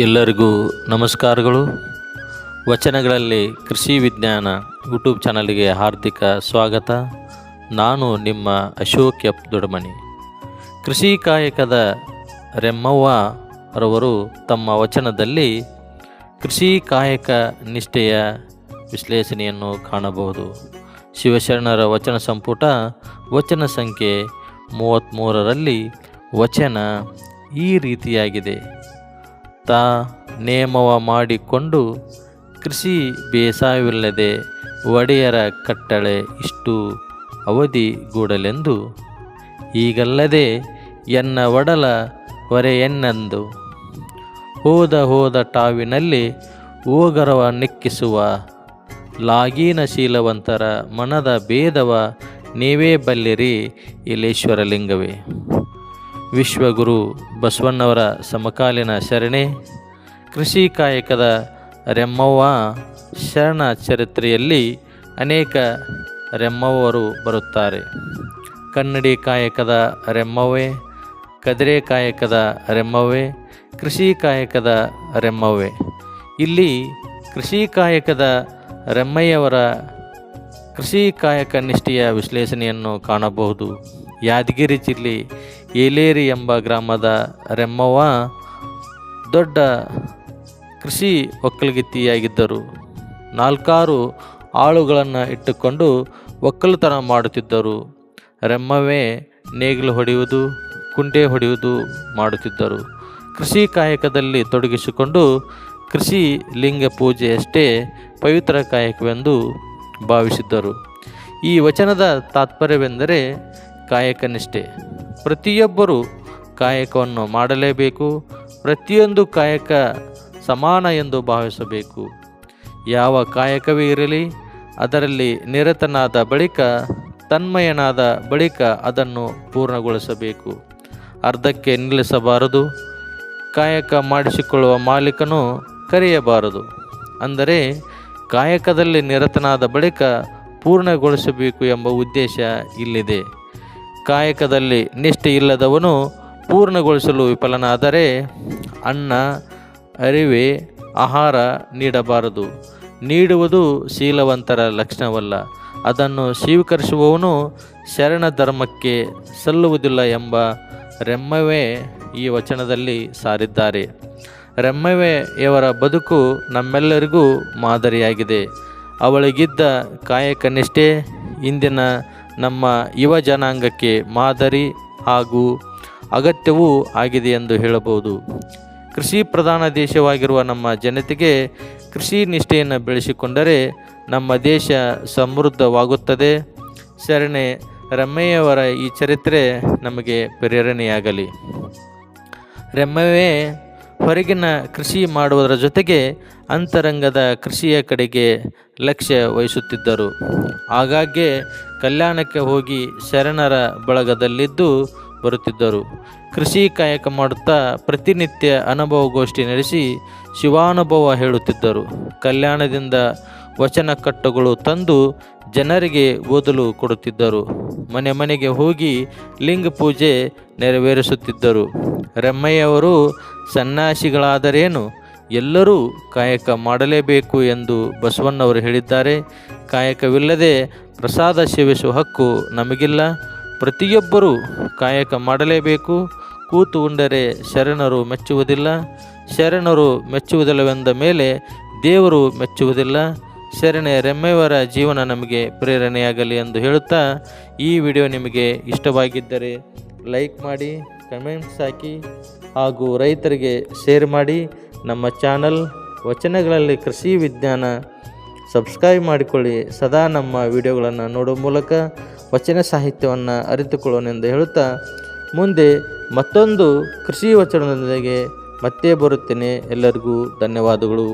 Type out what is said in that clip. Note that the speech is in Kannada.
ಎಲ್ಲರಿಗೂ ನಮಸ್ಕಾರಗಳು. ವಚನಗಳಲ್ಲಿ ಕೃಷಿ ವಿಜ್ಞಾನ ಯೂಟ್ಯೂಬ್ ಚಾನಲ್ಗೆ ಹಾರ್ದಿಕ ಸ್ವಾಗತ. ನಾನು ನಿಮ್ಮ ಅಶೋಕ್ ಎಪ್ ದೊಡಮನಿ ಕೃಷಿ ಕಾಯಕದ ರೆಮ್ಮವ್ವ ರವರು ತಮ್ಮ ವಚನದಲ್ಲಿ ಕೃಷಿ ಕಾಯಕ ನಿಷ್ಠೆಯ ವಿಶ್ಲೇಷಣೆಯನ್ನು ಕಾಣಬಹುದು. ಶಿವಶರಣರ ವಚನ ಸಂಪುಟ ವಚನ ಸಂಖ್ಯೆ ಮೂವತ್ತ್ಮೂರರಲ್ಲಿ ವಚನ ಈ ರೀತಿಯಾಗಿದೆ. ತಾ ನೇಮವ ಮಾಡಿಕೊಂಡು ಕೃಷಿ ಬೇಸಾಯವಿಲ್ಲದೆ ಒಡೆಯರ ಕಟ್ಟಳೆ ಇಷ್ಟು ಅವಧಿಗೂಡಲೆಂದು ಈಗಲ್ಲದೆ ಎನ್ನ ಒಡಲ ಹೊರೆಯೆನ್ನಂದು ಹೋದ ಹೋದ ಟಾವಿನಲ್ಲಿ ಓಗರವ ನಿಕ್ಕಿಸುವ. ಲಾಗೀನ ಶೀಲವಂತರ ಮನದ ಭೇದವ ನೀವೇ ಬಲ್ಲಿರಿ ಇಲೇಶ್ವರ ಲಿಂಗವೇ ವಿಶ್ವಗುರು ಬಸವಣ್ಣವರ ಸಮಕಾಲೀನ ಶರಣೆ, ಕೃಷಿ ಕಾಯಕದ ರೆಮ್ಮವ್ವ ಶರಣ ಚರಿತ್ರೆಯಲ್ಲಿ ಅನೇಕ ರೆಮ್ಮವ್ವರು ಬರುತ್ತಾರೆ. ಕನ್ನಡಿ ಕಾಯಕದ ರೆಮ್ಮವ್ವೆ, ಕದರೆ ಕಾಯಕದ ರೆಮ್ಮವೆ ಕೃಷಿ ಕಾಯಕದ ರೆಮ್ಮವ್ವೆ. ಇಲ್ಲಿ ಕೃಷಿ ಕಾಯಕದ ರೆಮ್ಮಯ್ಯವರ ಕೃಷಿ ಕಾಯಕ ನಿಷ್ಠೆಯ ವಿಶ್ಲೇಷಣೆಯನ್ನು ಕಾಣಬಹುದು. ಯಾದಗಿರಿ ಜಿಲ್ಲೆ ಏಲೇರಿ ಎಂಬ ಗ್ರಾಮದ ರೆಮ್ಮವ್ವ ದೊಡ್ಡ ಕೃಷಿ ಒಕ್ಕಲಗಿತ್ತಿಯಾಗಿದ್ದರು. ನಾಲ್ಕಾರು ಆಳುಗಳನ್ನು ಇಟ್ಟುಕೊಂಡು ಒಕ್ಕಲುತನ ಮಾಡುತ್ತಿದ್ದರು. ರೆಮ್ಮವೇ ನೇಗಿಲು ಹೊಡೆಯುವುದು, ಕುಂಟೆ ಹೊಡೆಯುವುದು ಮಾಡುತ್ತಿದ್ದರು. ಕೃಷಿ ಕಾಯಕದಲ್ಲಿ ತೊಡಗಿಸಿಕೊಂಡು ಕೃಷಿ ಲಿಂಗ ಪೂಜೆಯಷ್ಟೇ ಪವಿತ್ರ ಕಾಯಕವೆಂದು ಭಾವಿಸಿದ್ದರು. ಈ ವಚನದ ತಾತ್ಪರ್ಯವೆಂದರೆ ಕಾಯಕ ನಿಷ್ಠೆ ಪ್ರತಿಯೊಬ್ಬರೂ ಕಾಯಕವನ್ನು ಮಾಡಲೇಬೇಕು, ಪ್ರತಿಯೊಂದು ಕಾಯಕ ಸಮಾನ ಎಂದು ಭಾವಿಸಬೇಕು. ಯಾವ ಕಾಯಕವೇ ಇರಲಿ, ಅದರಲ್ಲಿ ನಿರತನಾದ ಬಳಿಕ, ತನ್ಮಯನಾದ ಬಳಿಕ ಅದನ್ನು ಪೂರ್ಣಗೊಳಿಸಬೇಕು. ಅರ್ಧಕ್ಕೆ ನಿಲ್ಲಿಸಬಾರದು, ಕಾಯಕ ಮಾಡಿಸಿಕೊಳ್ಳುವ ಮಾಲೀಕನು ಕರೆಯಬಾರದು. ಅಂದರೆ, ಕಾಯಕದಲ್ಲಿ ನಿರತನಾದ ಬಳಿಕ ಪೂರ್ಣಗೊಳಿಸಬೇಕು ಎಂಬ ಉದ್ದೇಶ ಇಲ್ಲಿದೆ. ಕಾಯಕದಲ್ಲಿ ನಿಷ್ಠೆ ಇಲ್ಲದವನು ಪೂರ್ಣಗೊಳಿಸಲು ವಿಫಲನಾದರೆ ಅನ್ನ, ಅರಿವೆ, ಆಹಾರ ನೀಡಬಾರದು. ನೀಡುವುದು ಶೀಲವಂತರ ಲಕ್ಷಣವಲ್ಲ. ಅದನ್ನು ಸ್ವೀಕರಿಸುವವನು ಶರಣ ಧರ್ಮಕ್ಕೆ ಸಲ್ಲುವುದಿಲ್ಲ ಎಂಬ ರೆಮ್ಮವೇ ಈ ವಚನದಲ್ಲಿ ಸಾರಿದ್ದಾರೆ. ರೆಮ್ಮವೇ ಇವರ ಬದುಕು ನಮ್ಮೆಲ್ಲರಿಗೂ ಮಾದರಿಯಾಗಿದೆ. ಅವಳಿಗಿದ್ದ ಕಾಯಕ ನಿಷ್ಠೆ ಇಂದಿನ ನಮ್ಮ ಯುವ ಜನಾಂಗಕ್ಕೆ ಮಾದರಿ ಹಾಗೂ ಅಗತ್ಯವೂ ಆಗಿದೆ ಎಂದು ಹೇಳಬಹುದು. ಕೃಷಿ ಪ್ರಧಾನ ದೇಶವಾಗಿರುವ ನಮ್ಮ ಜನತೆಗೆ ಕೃಷಿ ನಿಷ್ಠೆಯನ್ನು ಬೆಳೆಸಿಕೊಂಡರೆ ನಮ್ಮ ದೇಶ ಸಮೃದ್ಧವಾಗುತ್ತದೆ. ಶರಣೆ ರಮ್ಮಯ್ಯವರ ಈ ಚರಿತ್ರೆ ನಮಗೆ ಪ್ರೇರಣೆಯಾಗಲಿ. ರೆಮ್ಮವೇ ಹೊರಗಿನ ಕೃಷಿ ಮಾಡುವುದರ ಜೊತೆಗೆ ಅಂತರಂಗದ ಕೃಷಿಯ ಕಡೆಗೆ ಲಕ್ಷ್ಯ ವಹಿಸುತ್ತಿದ್ದರು. ಆಗಾಗ್ಗೆ ಕಲ್ಯಾಣಕ್ಕೆ ಹೋಗಿ ಶರಣರ ಬಳಗದಲ್ಲಿದ್ದು ಬರುತ್ತಿದ್ದರು. ಕೃಷಿ ಕಾಯಕ ಮಾಡುತ್ತಾ ಪ್ರತಿನಿತ್ಯ ಅನುಭವಗೋಷ್ಠಿ ನಡೆಸಿ ಶಿವಾನುಭವ ಹೇಳುತ್ತಿದ್ದರು. ಕಲ್ಯಾಣದಿಂದ ವಚನ ಕಟ್ಟುಗಳು ತಂದು ಜನರಿಗೆ ಓದಲು ಕೊಡುತ್ತಿದ್ದರು. ಮನೆ ಮನೆಗೆ ಹೋಗಿ ಲಿಂಗ ಪೂಜೆ ನೆರವೇರಿಸುತ್ತಿದ್ದರು. ರೆಮ್ಮಯ್ಯವರು ಸನ್ಯಾಸಿಗಳಾದರೇನು? ಎಲ್ಲರೂ ಕಾಯಕ ಮಾಡಲೇಬೇಕು ಎಂದು ಬಸವಣ್ಣವರು ಹೇಳಿದ್ದಾರೆ. ಕಾಯಕವಿಲ್ಲದೆ ಪ್ರಸಾದ ಸೇವಿಸುವ ಹಕ್ಕು ನಮಗಿಲ್ಲ. ಪ್ರತಿಯೊಬ್ಬರೂ ಕಾಯಕ ಮಾಡಲೇಬೇಕು. ಕೂತು ಉಂಡರೆ ಶರಣರು ಮೆಚ್ಚುವುದಿಲ್ಲ. ಶರಣರು ಮೆಚ್ಚುವುದಿಲ್ಲವೆಂದ ಮೇಲೆ ದೇವರು ಮೆಚ್ಚುವುದಿಲ್ಲ. ಶರಣೆ ರೆಮ್ಮೆಯವರ ಜೀವನ ನಮಗೆ ಪ್ರೇರಣೆಯಾಗಲಿ ಎಂದು ಹೇಳುತ್ತಾ ಈ ವಿಡಿಯೋ ನಿಮಗೆ ಇಷ್ಟವಾಗಿದ್ದರೆ ಲೈಕ್ ಮಾಡಿ ಕಮೆಂಟ್ಸ್ ಹಾಕಿ ಹಾಗೂ ರೈತರಿಗೆ ಶೇರ್ ಮಾಡಿ ನಮ್ಮ ಚಾನಲ್ ವಚನಗಳಲ್ಲಿ ಕೃಷಿ ವಿಜ್ಞಾನ ಸಬ್ಸ್ಕ್ರೈಬ್ ಮಾಡಿಕೊಳ್ಳಿ. ಸದಾ ನಮ್ಮ ವಿಡಿಯೋಗಳನ್ನು ನೋಡುವ ಮೂಲಕ ವಚನ ಸಾಹಿತ್ಯವನ್ನು ಅರಿತುಕೊಳ್ಳೋಣೆಂದು ಹೇಳುತ್ತಾ ಮುಂದೆ ಮತ್ತೊಂದು ಕೃಷಿ ವಚನದೊಂದಿಗೆ ಮತ್ತೆ ಬರುತ್ತೇನೆ. ಎಲ್ಲರಿಗೂ ಧನ್ಯವಾದಗಳು.